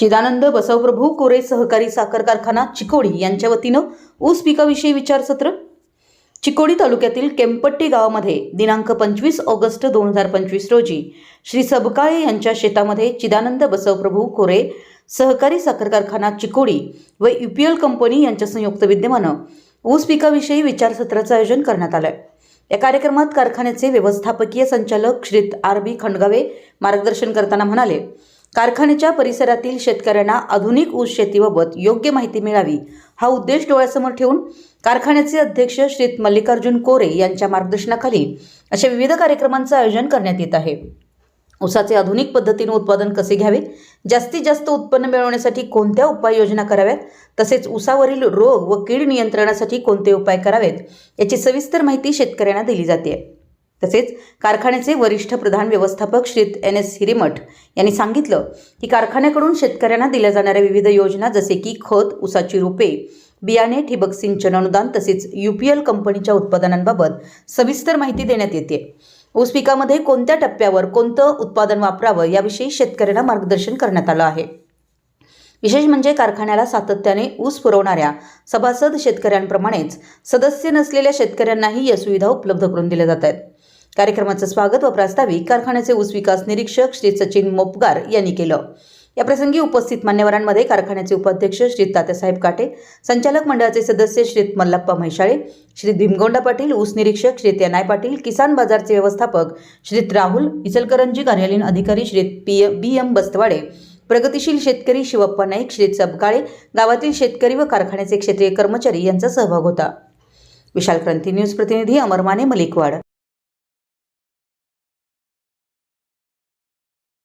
चिदानंद बसवप्रभू कोरे सहकारी साखर कारखाना चिकोडी यांच्या वतीनं ऊस पिकाविषयी विचारसत्र. चिकोडी तालुक्यातील केम्पट्टी गावामध्ये दिनांक पंचवीस ऑगस्ट दोन हजार पंचवीस रोजी श्री सबकाळे यांच्या शेतामध्ये चिदानंद बसवप्रभू कोरे सहकारी साखर कारखाना चिकोडी व युपीएल कंपनी यांच्या संयुक्त विद्यमानं ऊस पिकाविषयी विचारसत्राचं आयोजन करण्यात आलं या कार्यक्रमात कारखान्याचे व्यवस्थापकीय संचालक श्रीत आर बी खंडगावे मार्गदर्शन करताना म्हणाले कारखान्याच्या परिसरातील शेतकऱ्यांना आधुनिक ऊस शेतीबाबत योग्य माहिती मिळावी हा उद्देश डोळ्यासमोर ठेवून कारखान्याचे अध्यक्ष श्रीत मल्लिकार्जुन कोरे यांच्या मार्गदर्शनाखाली अशा विविध कार्यक्रमांचं आयोजन करण्यात येत आहे. ऊसाचे आधुनिक पद्धतीने उत्पादन कसे घ्यावे जास्तीत जास्त उत्पन्न मिळवण्यासाठी कोणत्या उपाययोजना कराव्यात तसेच ऊसावरील रोग व कीड नियंत्रणासाठी कोणते उपाय करावेत याची सविस्तर माहिती शेतकऱ्यांना दिली जाते. तसेच कारखान्याचे वरिष्ठ प्रधान व्यवस्थापक श्री एन एस हिरेमठ यांनी सांगितलं की कारखान्याकडून शेतकऱ्यांना दिल्या जाणाऱ्या विविध योजना जसे की खत ऊसाची रोपे बियाणे ठिबक सिंचन अनुदान तसेच युपीएल कंपनीच्या उत्पादनांबाबत सविस्तर माहिती देण्यात येते. ऊस पिकामध्ये कोणत्या टप्प्यावर कोणतं उत्पादन वापरावं याविषयी शेतकऱ्यांना मार्गदर्शन करण्यात आलं आहे. विशेष म्हणजे कारखान्याला सातत्याने ऊस पुरवणाऱ्या सभासद शेतकऱ्यांप्रमाणेच सदस्य नसलेल्या शेतकऱ्यांनाही या सुविधा उपलब्ध करून दिल्या जात आहेत. कार्यक्रमाचं स्वागत व प्रास्ताविक कारखान्याचे ऊस विकास निरीक्षक श्री सचिन मोपगार यांनी केलं. याप्रसंगी उपस्थित मान्यवरांमध्ये कारखान्याचे उपाध्यक्ष श्री तात्यासाहेब काटे संचालक मंडळाचे सदस्य श्री मल्लप्पा म्हैशाळे श्री भीमगोंडा पाटील ऊस निरीक्षक श्री त्यानाय पाटील किसान बाजारचे व्यवस्थापक श्रीत राहुल इचलकरंजी कार्यालयीन अधिकारी Shri P B M Bastawade प्रगतिशील शेतकरी शिवप्पा नाईक श्रीत सबकाळे गावातील शेतकरी व कारखान्याचे क्षेत्रीय कर्मचारी यांचा सहभाग होता. विशाल क्रांती न्यूज प्रतिनिधी अमर माने मलिकवाड.